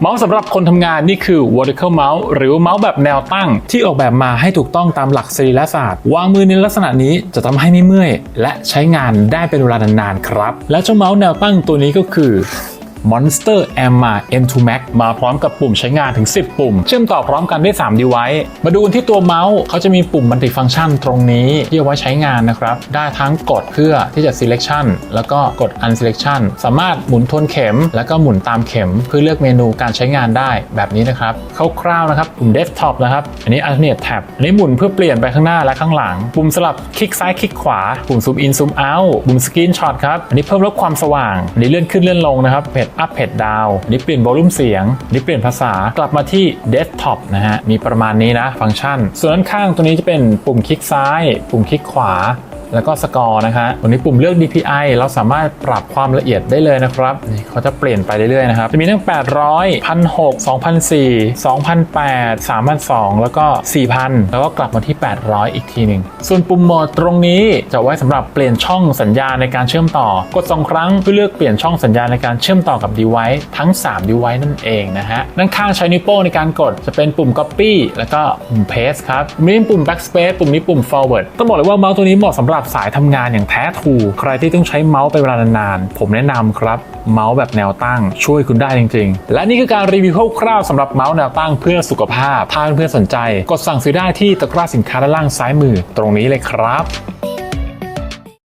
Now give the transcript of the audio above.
เมาส์สำหรับคนทำงานนี่คือ vertical mouse หรือเมาส์แบบแนวตั้ง ที่ออกแบบมาให้ถูกต้องตามหลักสรีรศาสตร์ วางมือในลักษณะนี้จะทำให้ไม่เมื่อย และใช้งานได้เป็นเวลานานๆครับ และเจ้าเมาส์แนวตั้งตัวนี้ก็คือ Monster a m m a M2 Max มาพร้อมกับปุ่มใช้งานถึง 10 ปุ่ม เชื่อมต่อพร้อมกันได้ 3 device มาดูกันที่ตัวเมาส์เขาจะมีปุ่ม multifunction ตรงนี้ ที่เอาไว้ใช้งานนะครับ ได้ทั้งกดเพื่อที่จะ selection แล้วก็กด unselection สามารถหมุนทวนเข็ม แล้วก็หมุนตามเข็ม เพื่อเลือกเมนูการใช้งานได้แบบนี้นะครับคร่าวๆนะครับปุ่ม desktop นะครับ อันนี้ alternate tab อันนี้หมุนเพื่อเปลี่ยนไปข้างหน้าและข้างหลัง ปุ่มสลับคลิกซ้ายคลิกขวา ปุ่ม zoom in zoom out ปุ่ม screenshot ครับ อันนี้เพิ่มลดความสว่าง อันนี้เลื่อนขึ้นเลื่อนลงนะครับเพจ up เพจ down อันนี้เปลี่ยนโวลูมเสียงนนี้เปลี่ยนภาษากลับมาที่ desktop นะฮะ มีประมาณนี้นะฟังก์ชัน ส่วนด้านข้างตัวนี้จะเป็นปุ่มคลิกซ้าย ปุ่มคลิกขวา แล้วก็สกอร์นะคะวันนี้ปุ่มเลือก DPI เราสามารถปรับความละเอียดได้เลยนะครับนี่เขาจะเปลี่ยนไปเรื่อยๆนะครับจะมีตั้ง800 1,600 2,004 2,008 3,200แล้วก็ 4,000 แล้วก็กลับมาที่ 800 อีกทีหนึ่งส่วนปุ่มโหมดตรงนี้จะไว้สำหรับเปลี่ยนช่องสัญญาณในการเชื่อมต่อ กด2ครั้งเพื่อเลือกเปลี่ยนช่องสัญญาณในการเชื่อมต่อกับ device ทั้ง 3 device นั่นเองนะฮะด้านข้างใช้นิ้วโป้งในการกดจะเป็นปุ่ม copy แล้วก็ปุ่ม paste ครับมีปุ่ม backspace ปุ่มนี้ปุ่ม forward ต้องบอกเลยว่าเมาส์ตัวนี้เหมาะสำหรับสายทำงานอย่างแท้ทรูใครที่ต้องใช้เมาส์เป็นเวลานานๆ ผมแนะนำครับเมาส์แบบแนวตั้งช่วยคุณได้จริง ๆ และนี่คือการรีวิวคร่าวๆสำหรับเมาส์แนวตั้งเพื่อสุขภาพ ถ้าเพื่อนๆสนใจ กดสั่งซื้อได้ที่ตะกร้าสินค้าด้านล่างซ้ายมือตรงนี้เลยครับ